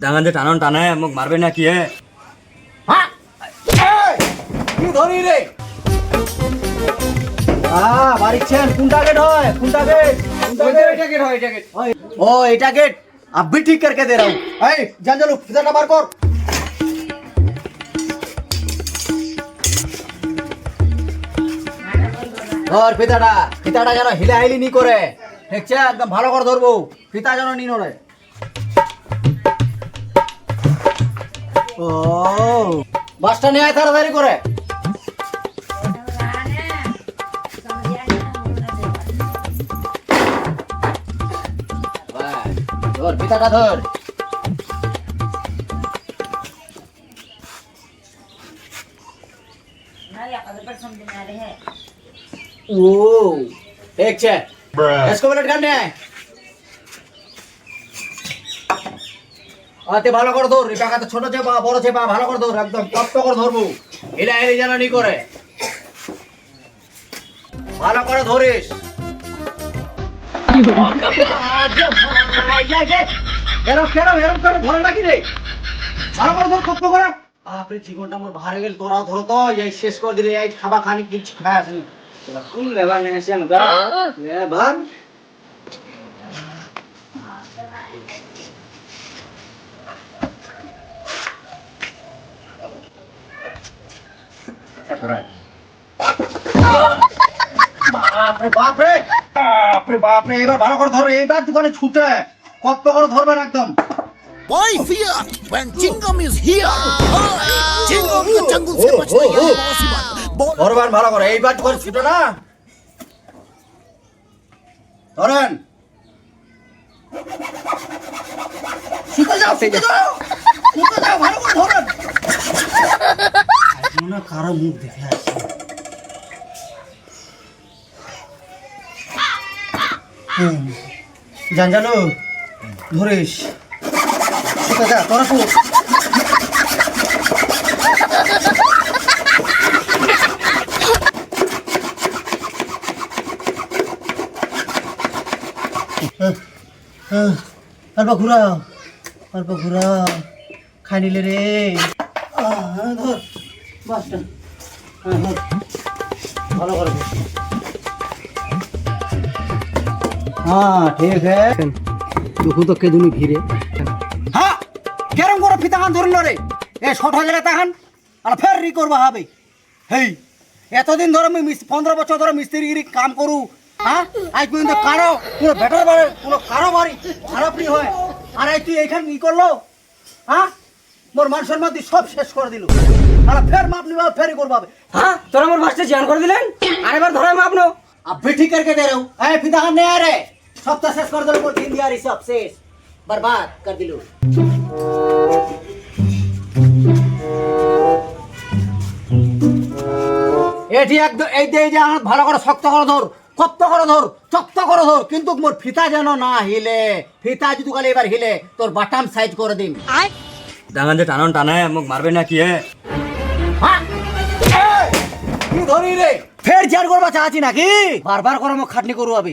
ডাঙান যে টানন টানে মোক মারবে না কি হে কি ধরি রে হ্যাঁ বাড়ি ছেন কোনটা গেট হয় কোনটা গেট কোনটা গেট গেট হয় এটা গেট ओ एटा गेट अब भी ठीक करके दे रहा हूँ ए जान चलो फिजाटा बार कर ধর ফিতাটা ফিতাটা যেন হিলাহিলি নি করে দেখছে একদম ভালো করে ধরবো ফিতা যেন নি নড়ে ও বাসটা নিয়ে আয় তাড়াতাড়ি করে বাস, ধর ফিতাটা ধর ओ एक छे इसको मिनट करने है আতে ভালো করে ধর টাকা তো ছোট চেপা, বড় চেপা, ভালো করে ধর, একদম কষ্ট করে ধরবো। এলা এলি যেন নি করে। ভালো করে ধরিস। রে? ভালো করে কষ্ট জীবনটা গেল ধরো শেষ করে দিলে, এই খানি কিছু Oh, oh, oh. ধরবেন ভালো করে এইবার ছুটে না? ধরেন। ছুটে যাও ভালো করে ধরেন। মনে কারও মুখ দেখে আসছে। জান জানো ধরিস। যা অল্প ঘুরাও অল্প খাই নিলে রে। ধর। হ্যাঁ হ্যাঁ। হ্যাঁ এ শর্ট হয়ে গেলে তাহান ফের রি করবা হবে। হেই, এতদিন ধরে আমি পনেরো বছর ধরে মিস্ত্রিগিরি কাম করু হ্যাঁ? আজ পর্যন্ত কারও কোনো বেটার বাড়ে কোনো কারও বাড়ি খারাপ হয়। আর তুই এইখান ই করল? হ্যাঁ? মোর মানুষের মধ্যে সব শেষ করে দিল আর ফের মাপ নিবা ফেরই করবা হবে হ্যাঁ তোরা আমার বাসটা জিয়ান করে দিলেন আরেবার ধরে মাপ নো अब भी ठीक करके दे रहा हूँ अरे फिदा खान नहीं आ रहे सब तो शेष कर दिलो तीन दिया रही सब शेष बर्बाद कर दिलो এটি একদম এই যে এই যে আমার ভালো করে শক্ত করে ধর কপ্ত করে ধর চক্ত করে ধর কিন্তু মোর ফিতা যেন না হিলে ফিতা যদি কালে এবার হিলে তোর বাটাম সাইজ করে দিন ডাঙান যে টানন টানায়, মোক মারবে না কি হে? কি ধরি রে? ফের জার করবা চাচ্ছি নাকি? বারবার করে মোক খাটনি করু আমি